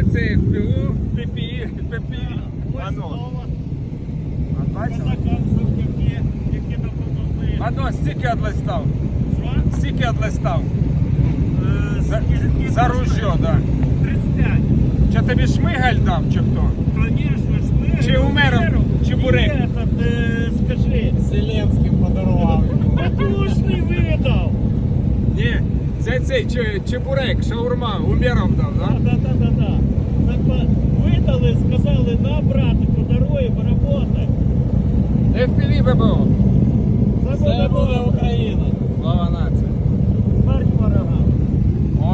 Це це ППІ, ППІ. Ано. Ано, стільки одлистав. Що? Стільки одлистав. Е, За, за ружьо, да. 35. Чи тобі шмигаль дав, чи хто? Конечно ж, ми... Чи умером, чи бурек? Ні, е, скажи. Зеленський подарував. Це цей чебурек, шаурма, умером дав, Да, да? да, да, да, по- Видали, сказали, на, братику, дороги, поработай. FPV ББО. Це буде Україна. Слава нації. Смерть ворогам.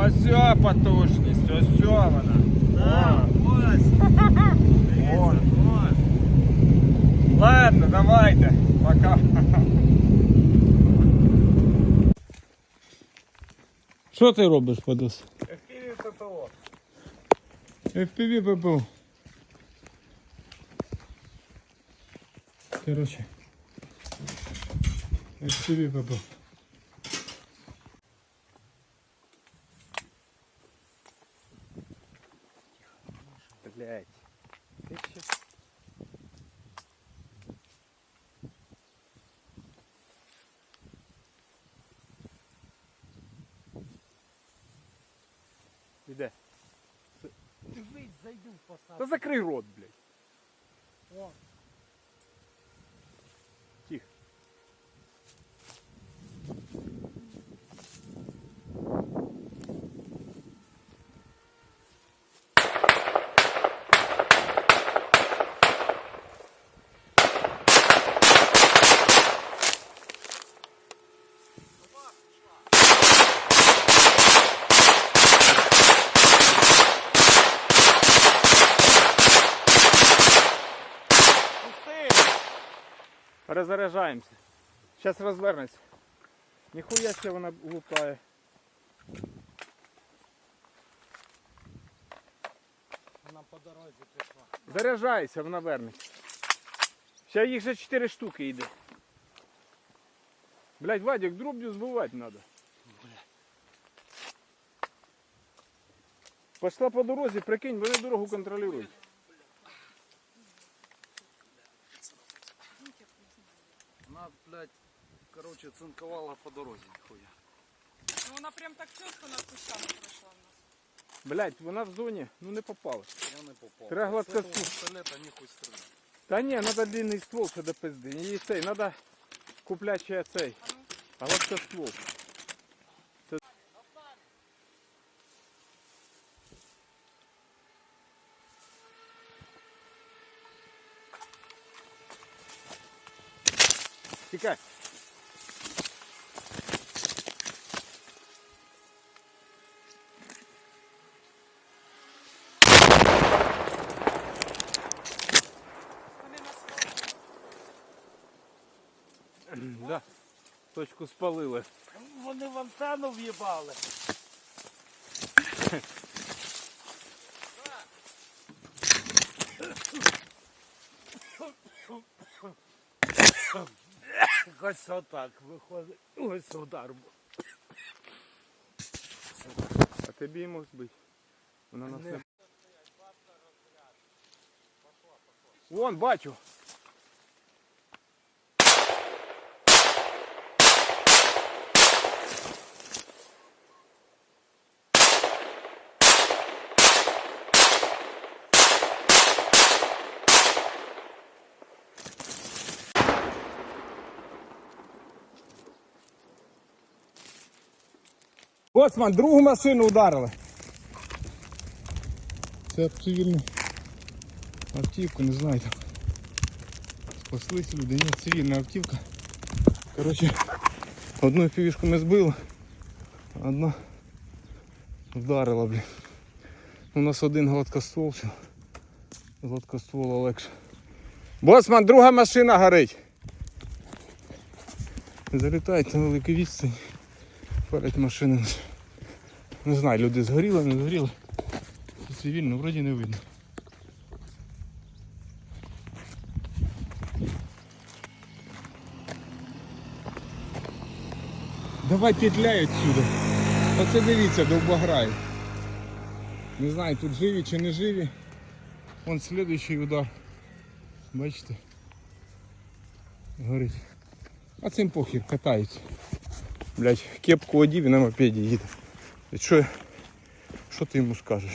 Ось о, потужність, ось о вона. Да, ось. Ось. Ладно, давайте. Пока. Що ти робиш, Федос? FPV ППО. FPV ППО. Короче. FPV ППО. Блять. Ти ще... Іде. Дивись, зайду в посадку. Та закрий рот, блядь. О. Перезаряджаємося. Зараз розвернеться. Ніхуя себе вона лутає. Вона по дорозі пішла. Заряджайся, вона вернеться. Ще їх же 4 штуки йде. Блять, Вадик, дроб'ю збивати треба. Пішла по дорозі, прикинь, вони дорогу контролюють. Она, блядь, короче, цинковала по дорозі, нихуя. Ну вона прям так чітко над кущами пройшла в нас. Блять, вона в зоні, ну не попала. Я не попав. Треба С гладко этого стук. пистолета нихуй стрелять. Та ні, треба длинний ствол, це до пизди. І цей, треба купляти ще цей. Гладкоствол. Тікай. Да. Точку спалили. Вони в антенну в'їбали. Ось отак виходить. Ось удар. був. А тобі йому збить. Вона нас не... Вон, бачу. Боцман, другу машину ударили. Це цивільну автівку, не знаю там. Спаслись люди, ні, цивільна автівка. Коротше, одну півішку ми збили, одна вдарила, блін. У нас один гладкоствол, все. Гладкоствола легше. Боцман, друга машина горить. Залітають на великій відстані. Перед машини. Не знаю, люди згоріли, не згоріли. Цивільно, вроді не видно. Давай петляй отсюда. Оце дивіться, довбограй. Не знаю, тут живі чи не живі. Вон слідуючий удар. Бачите? Горить. А цим похер катаються. Блять, кепку одів і на мопеді їде. Що, що ти йому скажеш?